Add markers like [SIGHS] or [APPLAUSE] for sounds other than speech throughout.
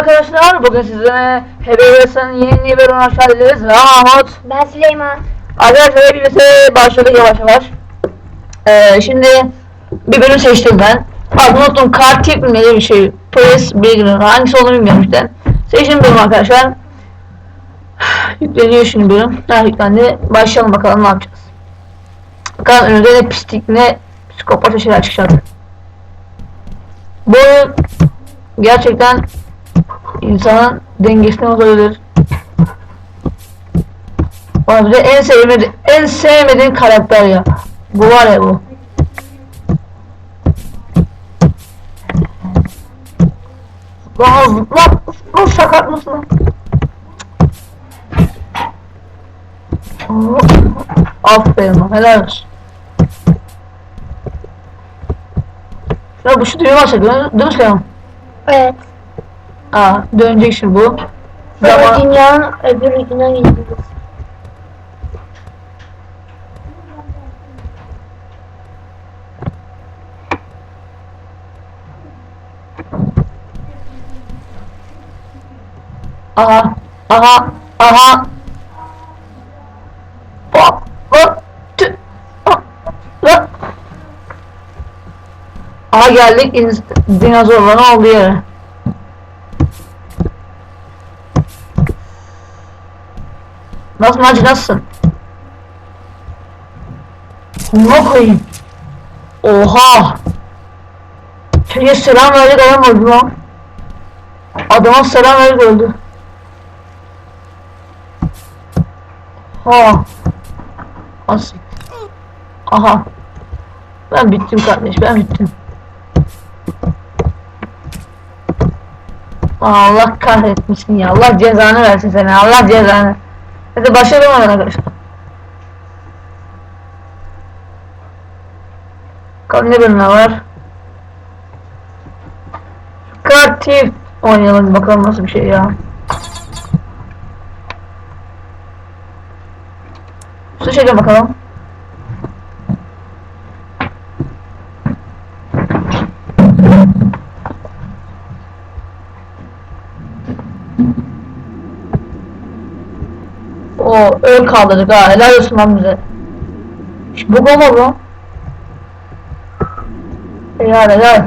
arkadaşlar. Bugün size HBVS'nin yeni bölümünü hoş geldiniz. Ben Mahmut. Ben Süleyman. Arkadaşlar HBVS'e başladık yavaş yavaş. Ee, şimdi bir bölüm seçtim ben. Adını unuttum. Kart tip mi bir şey. Police Beginner. Hangisi olduğunu bilmiyorum işte. Seçtim bölüm arkadaşlar. [SIGHS] Yükleniyor şimdi bölüm. Ha yüklendi. Başlayalım bakalım ne yapacağız. Bakalım önümüzde ne pislik ne psikopat şeyler çıkacak. Bu gerçekten insanın dengesini bozabilir. Bana bir de en sevmedi en sevmediğim karakter ya. Bu var ya bu. Lan lan lan sakat mısın lan? Aferin lan helal olsun. Ya bu şu düğme açacak değil mi? Evet. Aa dönecek şimdi bu. Sonra Zaman, dünyanın öbür ucuna gidiyoruz. aha aha aha. Hop hop tü hop hop. Aha geldik dinozorların olduğu yere. Nasılsın hacı nasılsın? Ne koyayım? Oha! Çocuğa selam verdik adam öldü lan. Adama selam verdik öldü. Ha. Nasıl? Aha. Ben bittim kardeş ben bittim. Allah kahretmişsin ya. Allah cezanı versin seni. Allah cezanı. Hadi başlayalım arkadaşlar. Bakalım ne bölümler var. Kreatif oynayalım bakalım nasıl bir şey ya. Su çekelim bakalım. O öl kaldırdık ha helal olsun lan bize. Bug olmadı lan. Helal helal.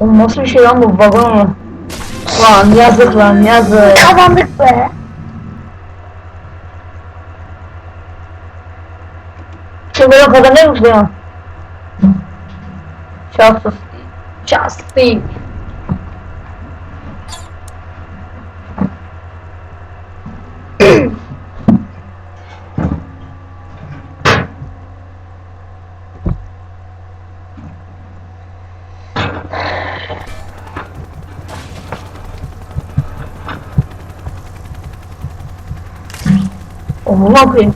Oğlum nasıl bir şey lan bu vagon mu? Lan yazık lan yazık. Kazandık be. Şimdi böyle kazanır mısın ya? Şanssız. Şanssız değil. Onu koyayım.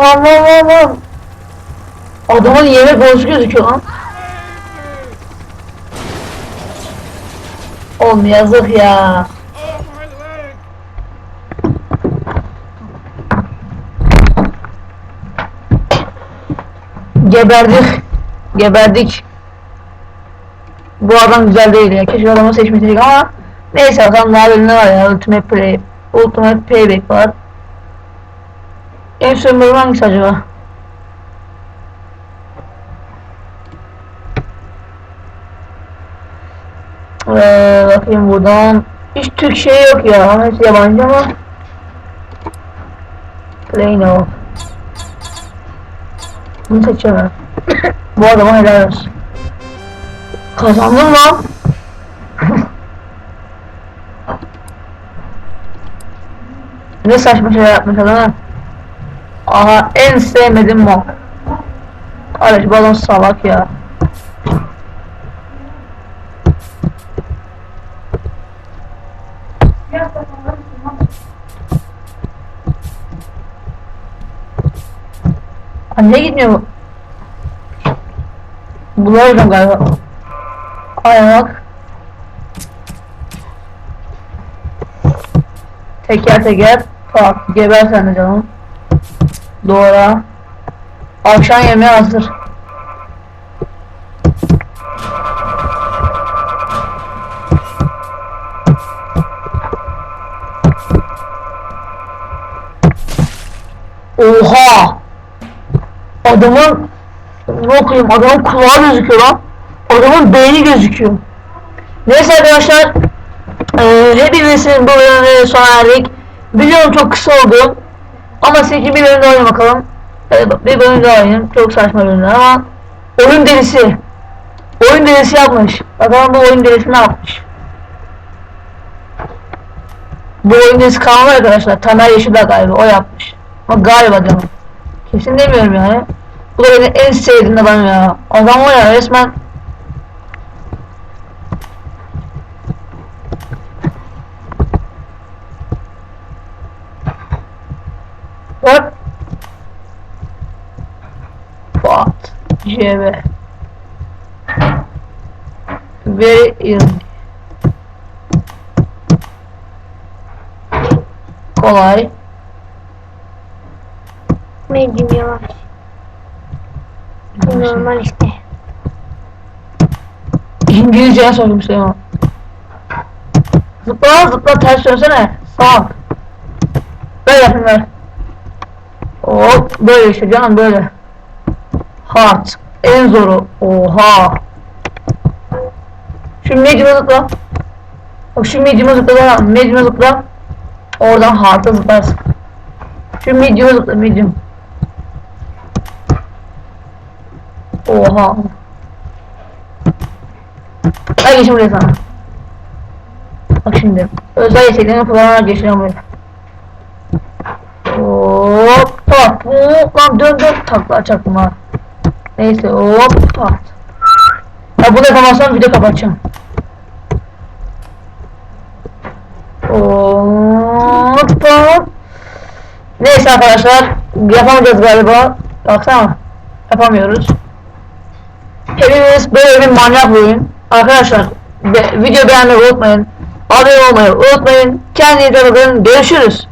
Lan lan lan lan. Adamın yemek bozucu gözüküyor lan. Oğlum yazık ya. Geberdik. Geberdik. Bu adam güzel değil ya. Keşke adamı seçmeseydik ama neyse adam daha bölümde var ya. Ultimate Play. Ultimate Payback var. En son bölüm hangisi acaba? Ee, bakayım buradan. Hiç Türk şey yok ya. Hepsi yabancı ama. Play no. Bunu seçemem. [COUGHS] Bu adama helal olsun. Kazandım lan. ne saçma şey yapmış adam. Aha en sevmediğim mod. Kardeş bu adam salak ya. Anne gitmiyor bu. Bulamadım galiba ayak. Teker teker. Tak geber sen de canım. Doğra akşam yemeği hazır. Oha! Adamın ne okuyayım adamın kulağı gözüküyor lan. Adamın beyni gözüküyor. Neyse arkadaşlar eee hepimizin bu bölümü sona erdik. Biliyorum çok kısa oldu. Ama sizce bir bölüm daha oynayalım bakalım. Evet, bir bölüm daha oynayalım. Çok saçma bölümler ama oyun delisi. Oyun delisi yapmış. Bakalım bu oyun delisi ne yapmış. Bu oyun delisi kanalı arkadaşlar. Tamer Yeşil'de galiba o yapmış. Ama galiba diyorum. Kesin demiyorum yani. Bu da benim en sevdiğim adam ya. Adam o ya resmen JB. Very easy. Kolay. Medium yavaş. Bu normal işte. İngilizceye sordum seni ama. Zıpla zıpla ters dönsene. Sağ. Böyle yapayım ver. Hop böyle işte canım böyle. Hard. En zoru. Oha. Şu medium'a zıpla. Bak şu medium'a zıpla. Medium'a zıpla. Oradan hard'a zıplarsın. Şu medium'a zıpla medium. Oha. Ay geçin buraya sana. Bak şimdi. Özel yeteneklerini kullanarak geçiyorum buraya. Hop pat. Hop lan dön dön. Takla çaktım ha. Neyse hop. Ya bunu yapamazsam video kapatacağım. Hop pat. Neyse arkadaşlar. Yapamayacağız galiba. Baksana. Yapamıyoruz. Hepimiz böyle bir manyak bir. Arkadaşlar be, video beğenmeyi unutmayın. Abone olmayı unutmayın. Kendinize bakın. Görüşürüz.